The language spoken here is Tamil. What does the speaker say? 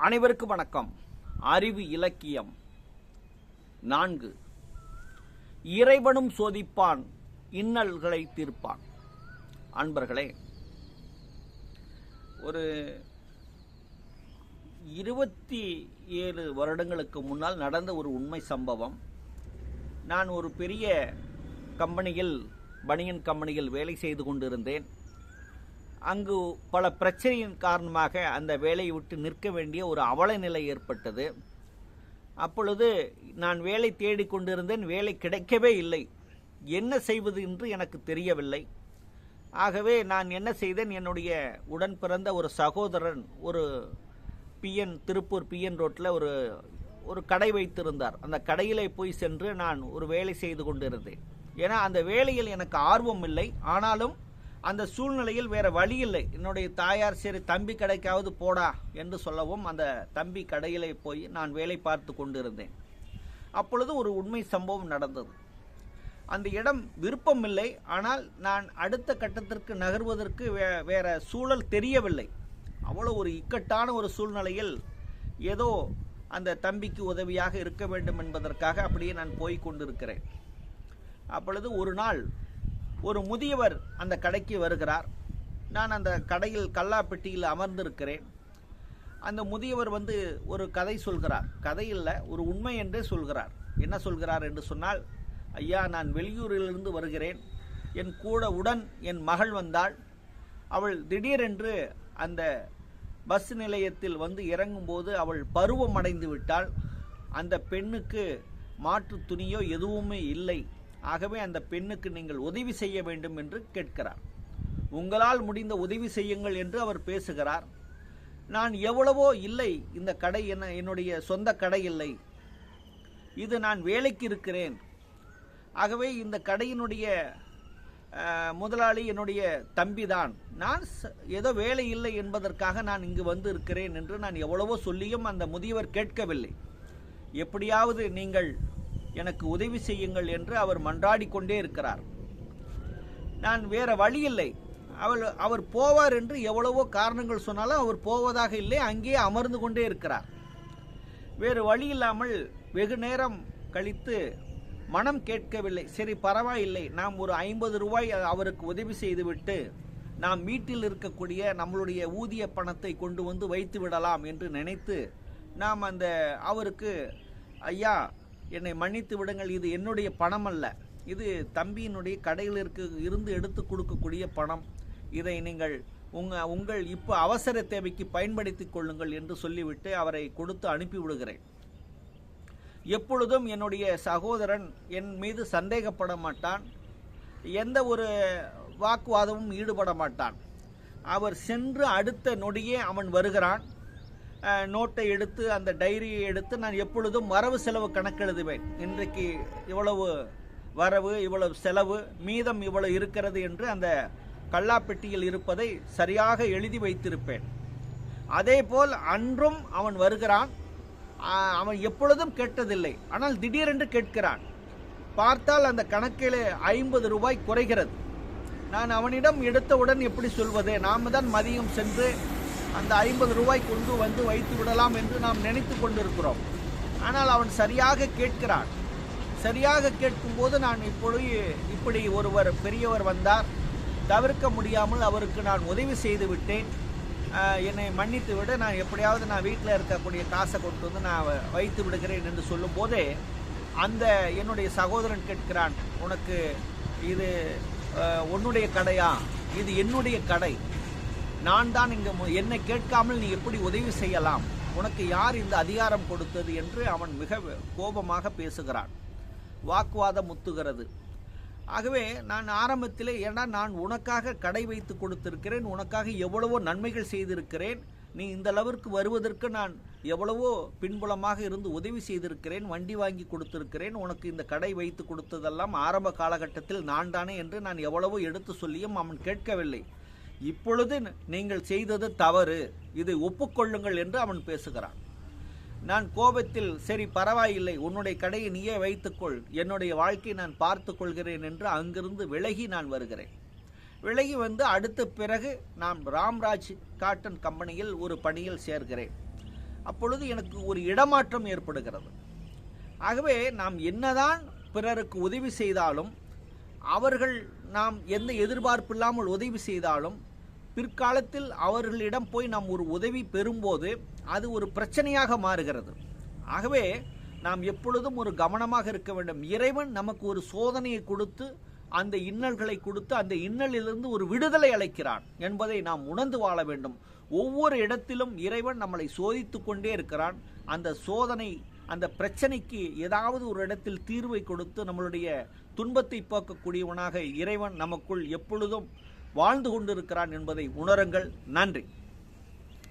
அனைவருக்கும் வணக்கம். அறிவு இலக்கியம் நான்கு. இறைவனும் சோதிப்பான் இன்னல்களை தீர்ப்பான். அன்பர்களே ஒரு இருபத்தி ஏழு வருடங்களுக்கு முன்னால் நடந்த ஒரு உண்மை சம்பவம். நான் ஒரு பெரிய கம்பெனியில் பனியன் கம்பெனியில் வேலை செய்து கொண்டிருந்தேன். அங்கு பல பிரச்சனையின் காரணமாக அந்த வேலையை விட்டு நிற்க வேண்டிய ஒரு அவல நிலை ஏற்பட்டது. அப்பொழுது நான் வேலை தேடிக்கொண்டிருந்தேன் வேலை கிடைக்கவே இல்லை. என்ன செய்வது என்று எனக்கு தெரியவில்லை. ஆகவே நான் என்ன செய்தேன் என்னுடைய உடன் பிறந்த ஒரு சகோதரன் ஒரு பிஎன் திருப்பூர் பிஎன் ரோட்டில் ஒரு ஒரு கடை வைத்திருந்தார். அந்த கடையிலே போய் சென்று நான் ஒரு வேலை செய்து கொண்டிருந்தேன். ஏன்னா அந்த வேலையில் எனக்கு ஆர்வம் இல்லை. ஆனாலும் அந்த சூழ்நிலையில் வேற வழி இல்லை. என்னுடைய தாயார் சரி தம்பி கடைக்காவது போடா என்று சொல்லவும் அந்த தம்பி கடையிலே போய் நான் வேலை பார்த்து கொண்டிருந்தேன். அப்பொழுது ஒரு உண்மை சம்பவம் நடந்தது. அந்த இடம் விருப்பமில்லை ஆனால் நான் அடுத்த கட்டத்திற்கு நகர்வதற்கு வே வேற சூழல் தெரியவில்லை. அவ்வளோ ஒரு இக்கட்டான ஒரு சூழ்நிலையில் ஏதோ அந்த தம்பிக்கு உதவியாக இருக்க வேண்டும் என்பதற்காக அப்படியே நான் போய் கொண்டிருக்கிறேன். அப்பொழுது ஒரு நாள் ஒரு முதியவர் அந்த கடைக்கு வருகிறார். நான் அந்த கடையில் கல்லாப்பெட்டியில் அமர்ந்திருக்கிறேன். அந்த முதியவர் வந்து ஒரு கதை சொல்கிறார். கதையில் ஒரு உண்மை என்றே சொல்கிறார். என்ன சொல்கிறார் என்று சொன்னால் ஐயா நான் வெளியூரிலிருந்து வருகிறேன். என் கூட உடன் என் மகள் வந்தாள். அவள் திடீரென்று அந்த பஸ் நிலையத்தில் வந்து இறங்கும்போது அவள் பருவம் அடைந்து விட்டாள். அந்த பெண்ணுக்கு மாற்று துணியோ எதுவுமே இல்லை. ஆகவே அந்த பெண்ணுக்கு நீங்கள் உதவி செய்ய வேண்டும் என்று கேட்கிறார். உங்களால் முடிந்த உதவி செய்யுங்கள் என்று அவர் பேசுகிறார். நான் எவ்வளவோ இல்லை இந்த கடை என்ன என்னுடைய சொந்த கடை இல்லை. இது நான் வேலைக்கு இருக்கிறேன். ஆகவே இந்த கடையினுடைய முதலாளி என்னுடைய தம்பி தான் நான் ச- ஏதோ வேலை இல்லை என்பதற்காக நான் இங்கு வந்து இருக்கிறேன் என்று நான் எவ்வளவோ சொல்லியும் அந்த முதியவர் கேட்கவில்லை. எப்படியாவது நீங்கள் எனக்கு உதவி செய்யுங்கள் என்று அவர் மன்றாடி கொண்டே இருக்கிறார். நான் வேற வழி இல்லை. அவள் அவர் போவார் என்று எவ்வளவோ காரணங்கள் சொன்னாலும் அவர் போவதாக இல்லை அங்கேயே அமர்ந்து கொண்டே இருக்கிறார். வேறு வழி இல்லாமல் வெகு நேரம் கழித்து மனம் கேட்கவில்லை. சரி பரவாயில்லை. நாம் ஒரு ஐம்பது ரூபாய் அவருக்கு உதவி செய்துவிட்டு நாம் வீட்டில் இருக்கக்கூடிய நம்மளுடைய ஊதிய பணத்தை கொண்டு வந்து வைத்து விடலாம் என்று நினைத்து நாம் அந்த அவருக்கு ஐயா என்னை மன்னித்து விடுங்கள். இது என்னுடைய பணம் அல்ல இது தம்பியினுடைய கடையில் இருக்க இருந்து எடுத்து கொடுக்கக்கூடிய பணம். இதை நீங்கள் உங்க உங்கள் இப்போ அவசர தேவைக்கு பயன்படுத்தி கொள்ளுங்கள் என்று சொல்லிவிட்டு அவரை கொடுத்து அனுப்பி விடுகிறேன். எப்பொழுதும் என்னுடைய சகோதரன் என் மீது சந்தேகப்பட மாட்டான். எந்த ஒரு வாக்குவாதமும் ஈடுபட மாட்டான். அவர் சென்று அடுத்த நொடியே அவன் வருகிறான். நோட்டை எடுத்து அந்த டைரியை எடுத்து நான் எப்பொழுதும் வரவு செலவு கணக்கெழுதுவேன். இன்றைக்கு இவ்வளவு வரவு இவ்வளவு செலவு மீதம் இவ்வளவு இருக்கிறது என்று அந்த கல்லாப்பெட்டியில் இருப்பதை சரியாக எழுதி வைத்திருப்பேன். அதேபோல் அன்றும் அவன் வருகிறான். அவன் எப்பொழுதும் கேட்டதில்லை. ஆனால் திடீரென்று கேட்கிறான். பார்த்தால் அந்த கணக்கில் ஐம்பது ரூபாய் குறைகிறது. நான் அவனிடம் எடுத்தவுடன் எப்படி சொல்வது? நாம் தான் மதியம் சென்று அந்த ஐம்பது ரூபாய் கொண்டு வந்து வைத்து விடலாம் என்று நாம் நினைத்து கொண்டிருக்கிறோம். ஆனால் அவன் சரியாக கேட்கிறான். சரியாக கேட்கும்போது நான் இப்பொழுது இப்படி ஒருவர் பெரியவர் வந்தார். தவிர்க்க முடியாமல் அவருக்கு நான் உதவி செய்து விட்டேன். என்னை மன்னித்து விட. நான் எப்படியாவது நான் வீட்டில் இருக்கக்கூடிய காசை கொண்டு வந்து நான் வ- வைத்து விடுகிறேன் என்று சொல்லும்போதே அந்த என்னுடைய சகோதரன் கேட்கிறான் உனக்கு இது உன்னுடைய கடையா? இது என்னுடைய கடை. நான் தான் இங்கே என்னை கேட்காமல் நீ எப்படி உதவி செய்யலாம்? உனக்கு யார் இந்த அதிகாரம் கொடுத்தது என்று அவன் மிக கோபமாக பேசுகிறான். வாக்குவாதம் முத்துகிறது. ஆகவே நான் ஆரம்பத்திலே ஏன்னா நான் உனக்காக கடை வைத்து கொடுத்திருக்கிறேன் உனக்காக எவ்வளவோ நன்மைகள் செய்திருக்கிறேன் நீ இந்த அளவிற்கு வருவதற்கு நான் எவ்வளவோ பின்புலமாக இருந்து உதவி செய்திருக்கிறேன் வண்டி வாங்கி கொடுத்திருக்கிறேன் உனக்கு இந்த கடை வைத்து கொடுத்ததெல்லாம் ஆரம்ப காலகட்டத்தில் நான் தானே என்று நான் எவ்வளவோ எடுத்து சொல்லியும் அவன் கேட்கவில்லை. இப்பொழுது நீங்கள் செய்தது தவறு. இதை ஒப்புக்கொள்ளுங்கள் என்று அவன் பேசுகிறான். நான் கோபத்தில் சரி பரவாயில்லை. உன்னுடைய கடையை நீயே வைத்துக்கொள். என்னுடைய வாழ்க்கையை நான் பார்த்து கொள்கிறேன் என்று அங்கிருந்து விலகி நான் வருகிறேன். விலகி வந்து அடுத்த பிறகு நான் ராம்ராஜ் காட்டன் கம்பெனியில் ஒரு பணியில் சேர்கிறேன். அப்பொழுது எனக்கு ஒரு இடமாற்றம் ஏற்படுகிறது. ஆகவே நாம் என்னதான் பிறருக்கு உதவி செய்தாலும் அவர்கள் நாம் எந்த எதிர்பார்ப்பு இல்லாமல் உதவி செய்தாலும் பிற்காலத்தில் அவர்களிடம் போய் நாம் ஒரு உதவி பெறும்போது அது ஒரு பிரச்சனையாக மாறுகிறது. ஆகவே நாம் எப்பொழுதும் ஒரு கவனமாக இருக்க வேண்டும். இறைவன் நமக்கு ஒரு சோதனையை கொடுத்து அந்த இன்னல்களை கொடுத்து அந்த இன்னலிலிருந்து ஒரு விடுதலை அளிக்கிறான் என்பதை நாம் உணர்ந்து வாழ வேண்டும். ஒவ்வொரு இடத்திலும் இறைவன் நம்மளை சோதித்து கொண்டே இருக்கிறான். அந்த சோதனை அந்த பிரச்சனைக்கு ஏதாவது ஒரு இடத்தில் தீர்வை கொடுத்து நம்மளுடைய துன்பத்தை போக்கக்கூடியவனாக இறைவன் நமக்குள் எப்பொழுதும் வாழ்ந்து கொண்டிருக்கிறான் என்பதை உணருங்கள். நன்றி.